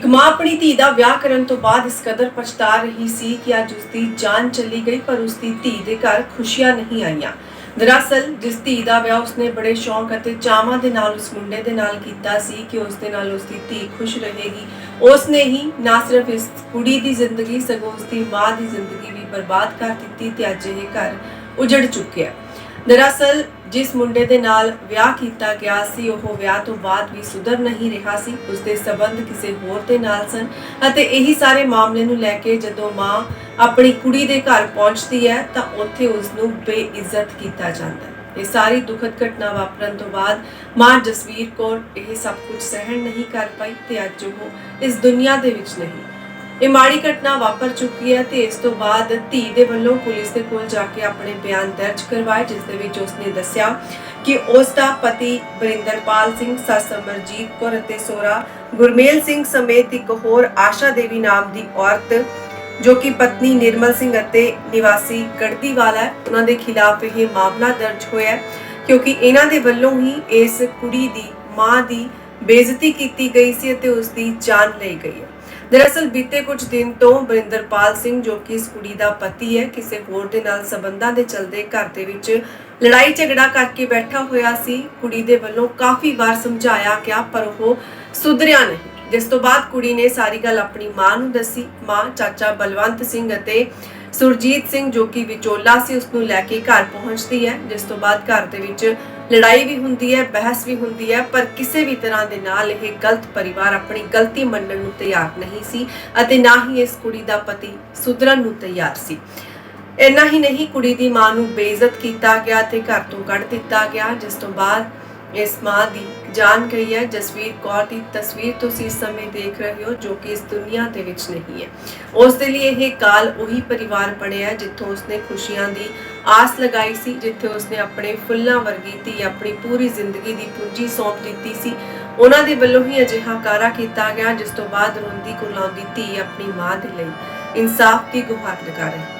ਇੱਕ ਮਾਂ ਆਪਣੀ ਧੀ ਦਾ ਵਿਆਹ ਕਰਨ ਤੋਂ ਬਾਅਦ ਇਸ ਕਦਰ ਪਛਤਾ ਰਹੀ ਸੀ ਕਿ ਅੱਜ ਉਸ ਦੀ ਜਾਨ ਚਲੀ ਗਈ, ਪਰ ਉਸ ਦੀ ਧੀ ਦੇ ਘਰ ਖੁਸ਼ੀਆਂ ਨਹੀਂ ਆਈਆਂ। ਦਰਅਸਲ, ਜਿਸ ਧੀ ਦਾ ਵਿਆਹ ਉਸਨੇ ਬੜੇ ਸ਼ੌਂਕ ਅਤੇ ਚਾਵਾਂ ਦੇ ਨਾਲ ਉਸ ਮੁੰਡੇ ਦੇ ਨਾਲ ਕੀਤਾ ਸੀ ਕਿ ਉਸ ਦੇ ਨਾਲ ਉਸ ਦੀ ਧੀ ਖੁਸ਼ ਰਹੇਗੀ। ਉਸ ਨੇ ਹੀ ਨਾ ਸਿਰਫ ਇਸ ਕੁੜੀ ਦੀ ਜ਼ਿੰਦਗੀ, ਸਗੋਂ ਉਸ ਦੀ ਮਾਂ ਦੀ ਜ਼ਿੰਦਗੀ ਵੀ ਬਰਬਾਦ ਕਰ ਦਿੱਤੀ ਤੇ ਅੱਜ ਇਹ ਘਰ ਉਜੜ ਚੁੱਕਿਆ ਦਰਅਸਲ, ਜਿਸ ਮੁੰਡੇ ਦੇ ਨਾਲ ਵਿਆਹ ਕੀਤਾ ਗਿਆ ਸੀ, ਉਹ ਵਿਆਹ ਤੋਂ ਬਾਅਦ ਵੀ ਸੁਧਰ ਨਹੀਂ ਰਿਹਾ ਸੀ। ਉਸਦੇ ਸਬੰਧ ਕਿਸੇ ਹੋਰ ਦੇ ਨਾਲ ਸਨ ਅਤੇ ਇਹੀ ਸਾਰੇ ਮਾਮਲੇ ਨੂੰ ਲੈ ਕੇ ਜਦੋਂ ਮਾਂ ਆਪਣੀ ਕੁੜੀ ਦੇ ਘਰ ਪਹੁੰਚਦੀ ਹੈ, ਤਾਂ ਉੱਥੇ ਉਸ ਨੂੰ ਬੇਇੱਜ਼ਤ ਕੀਤਾ ਜਾਂਦਾ ਹੈ। ਇਹ ਸਾਰੀ ਦੁਖਦ ਘਟਨਾ ਵਾਪਰਨ ਤੋਂ ਬਾਅਦ ਮਾਂ ਜਸਵੀਰ ਕੌਰ ਇਹ ਸਭ ਕੁਝ ਸਹਿਣ ਨਹੀਂ ਕਰ ਪਾਈ ਤੇ ਅੱਜ ਉਹ ਇਸ ਦੁਨੀਆ ਦੇ ਵਿੱਚ ਨਹੀਂ। ਇਹ ਮਾੜੀ ਘਟਨਾ ਵਾਪਰ ਚੁੱਕੀ ਹੈ ਤੇ ਇਸ ਤੋਂ ਬਾਅਦ ਧੀ ਦੇ ਵੱਲੋਂ ਪੁਲਿਸ ਦੇ ਕੋਲ ਜਾ ਕੇ ਆਪਣੇ ਬਿਆਨ ਦਰਜ ਕਰਵਾਏ, ਜਿਸ ਦੇ ਵਿੱਚ ਉਸਨੇ ਦੱਸਿਆ ਕਿ ਉਸ ਦਾ ਪਤੀ ਬਰਿੰਦਰਪਾਲ ਸਿੰਘ, ਸੱਸ ਅਮਰਜੀਤ ਕੌਰ ਅਤੇ ਸੋਹਰਾ ਗੁਰਮੇਲ ਸਿੰਘ ਸਮੇਤ ਇੱਕ ਹੋਰ ਆਸ਼ਾ ਦੇਵੀ ਨਾਮ ਦੀ ਔਰਤ, ਜੋ ਕਿ ਪਤਨੀ ਨਿਰਮਲ ਸਿੰਘ ਅਤੇ ਨਿਵਾਸੀ ਗੜਦੀਵਾਲਾ ਹੈ, ਉਹਨਾਂ ਦੇ ਖਿਲਾਫ ਇਹ ਮਾਮਲਾ ਦਰਜ ਹੋਇਆ ਹੈ, ਕਿਉਂਕਿ ਇਹਨਾਂ ਦੇ ਵੱਲੋਂ ਹੀ ਇਸ ਕੁੜੀ ਦੀ ਮਾਂ ਦੀ ਬੇਇੱਜ਼ਤੀ ਕੀਤੀ ਗਈ ਸੀ ਅਤੇ ਉਸ ਦੀ ਜਾਨ ਲਈ ਗਈ ਹੈ। ਦਰਅਸਲ ਬੀਤੇ ਕੁਝ ਦਿਨ ਤੋਂ ਬਰਿੰਦਰਪਾਲ ਸਿੰਘ, ਜੋ ਕਿ ਇਸ ਕੁੜੀ ਦਾ ਪਤੀ ਹੈ, ਕਿਸੇ ਹੋਰ ਦੇ ਨਾਲ ਸਬੰਧਾਂ ਦੇ ਚਲਦੇ ਘਰ ਦੇ ਵਿੱਚ ਲੜਾਈ ਝਗੜਾ ਕਰਕੇ ਬੈਠਾ ਹੋਇਆ ਸੀ। ਕੁੜੀ ਦੇ ਵੱਲੋਂ ਕਾਫੀ ਵਾਰ ਸਮਝਾਇਆ ਗਿਆ, ਪਰ ਉਹ ਸੁਧਰਿਆ ਨਹੀਂ। ਜਿਸ ਤੋਂ ਬਾਅਦ ਕੁੜੀ ਨੇ ਸਾਰੀ ਗੱਲ ਆਪਣੀ ਮਾਂ ਨੂੰ ਦੱਸੀ। ਮਾਂ ਚਾਚਾ ਬਲਵੰਤ ਸਿੰਘ ਅਤੇ ਸੁਰਜੀਤ ਸਿੰਘ, ਜੋ ਕਿ ਵਿਚੋਲਾ ਸੀ, ਉਸ ਨੂੰ ਲੈ ਕੇ ਘਰ ਪਹੁੰਚਦੀ ਹੈ, ਜਿਸ ਤੋਂ ਬਾਅਦ ਘਰ ਦੇ ਵਿੱਚ ਲੜਾਈ ਵੀ ਹੁੰਦੀ ਹੈ, ਬਹਿਸ ਵੀ ਹੁੰਦੀ ਹੈ, ਪਰ ਕਿਸੇ ਵੀ ਤਰ੍ਹਾਂ ਦੇ ਨਾਲ ਇਹ ਗਲਤ ਪਰਿਵਾਰ ਆਪਣੀ ਗਲਤੀ ਮੰਨਣ ਨੂੰ ਤਿਆਰ ਨਹੀਂ ਸੀ ਅਤੇ ਨਾ ਹੀ ਇਸ ਕੁੜੀ ਦਾ ਪਤੀ ਸੁਧਰਨ ਨੂੰ ਤਿਆਰ ਸੀ। ਇੰਨਾ ਹੀ ਨਹੀਂ, ਕੁੜੀ ਦੀ ਮਾਂ ਨੂੰ ਬੇਇੱਜ਼ਤ ਕੀਤਾ ਗਿਆ ਤੇ ਘਰ ਤੋਂ ਕੱਢ ਦਿੱਤਾ ਗਿਆ, ਜਿਸ ਤੋਂ ਬਾਅਦ ਇਸ ਮਾਂ ਦੀ ਜਾਨ ਗਈ ਹੈ। ਜਸਵੀਰ ਕੌਰ ਦੀ ਤਸਵੀਰ ਤੁਸੀਂ ਇਸ ਸਮੇਂ ਦੇਖ ਰਹੇ ਹੋ, ਜੋ ਕਿ ਇਸ ਦੁਨੀਆ ਦੇ ਵਿੱਚ ਨਹੀਂ ਹੈ। ਉਸ ਦੇ ਲਈ ਇਹ ਕਾਲ ਉਹੀ ਪਰਿਵਾਰ ਬਣਿਆ, ਜਿੱਥੋਂ ਉਸਨੇ ਖੁਸ਼ੀਆਂ ਦੀ ਆਸ ਲਗਾਈ ਸੀ ਜਿੱਥੇ ਉਸਨੇ ਆਪਣੇ ਫੁੱਲਾਂ ਵਰਗੀ ਧੀ ਆਪਣੀ ਪੂਰੀ ਜ਼ਿੰਦਗੀ ਦੀ ਪੂੰਜੀ ਸੌਂਪ ਦਿੱਤੀ ਸੀ। ਉਹਨਾਂ ਦੇ ਵੱਲੋਂ ਹੀ ਅਜਿਹਾ ਕਾਰਾ ਕੀਤਾ ਗਿਆ ਜਿਸ ਤੋਂ ਬਾਅਦ ਰੋਂਦੀ ਕੁਰਲਾਉਂਦੀ ਧੀ ਆਪਣੀ ਮਾਂ ਦੇ ਲਈ ਇਨਸਾਫ ਦੀ ਗੁਹਾਰ ਲਗਾ ਰਹੀ।